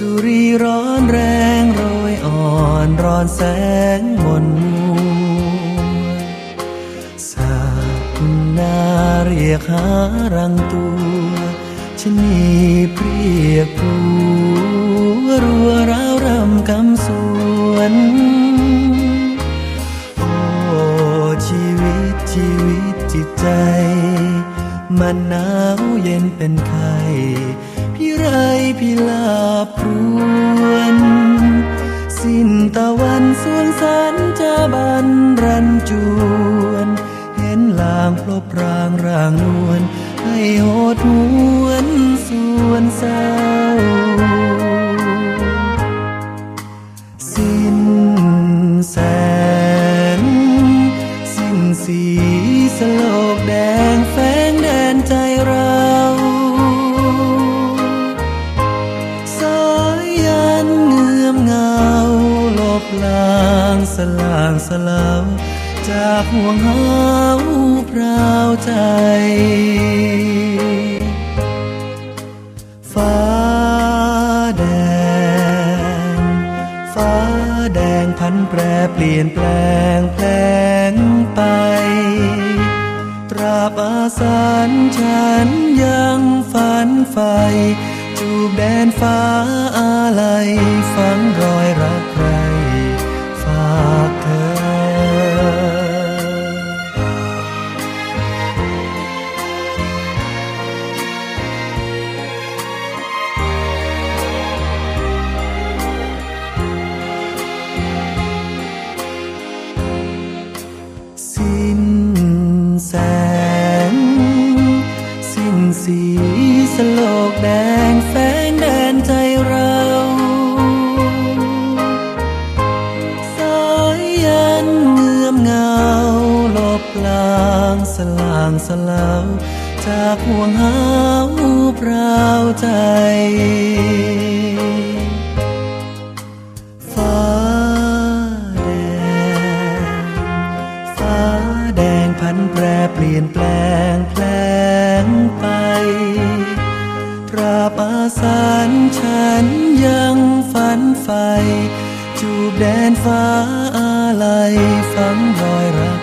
สุรีร้อนแรงรอยอ่อนร้อนแสงมนมัวสาบนาเรียกหารังตัวชนีเปรียกผัวรัวร้าวรำกำสวนโอ้ชีวิตชีวิตจิตใจ มันหนาวเย็นเป็นไข้ พี่ไรพี่ลาพรวนสิ้นตะวันสวงสันจะบันรันจวน เห็นลางพลบรางร่างนวลให้โหดหวนสวนเศร้าสิ้นแสง สิ้นสีสโลกแดงแฝ สลางสลาวจากห่วงหาวพราวใจ ฟ้าแดง ฟ้าแดงพันแปรเปลี่ยนแปลงแปลงไป ตราบอาสานฉันยังฝันใฝ่จูบแดนฟ้าอะไรฝังรอยรักใคร สีสโลกแดงแฝงแดนใจเราสายยันเงื่อมเงาลบลางสลางสลาวจากห่วงหาวพราวใจ พันแปรเปลี่ยนแปลงแปลงไป ตราบอาสานฉันยังฝันใฝ่จูบแดนฟ้าอะไรฝังรอย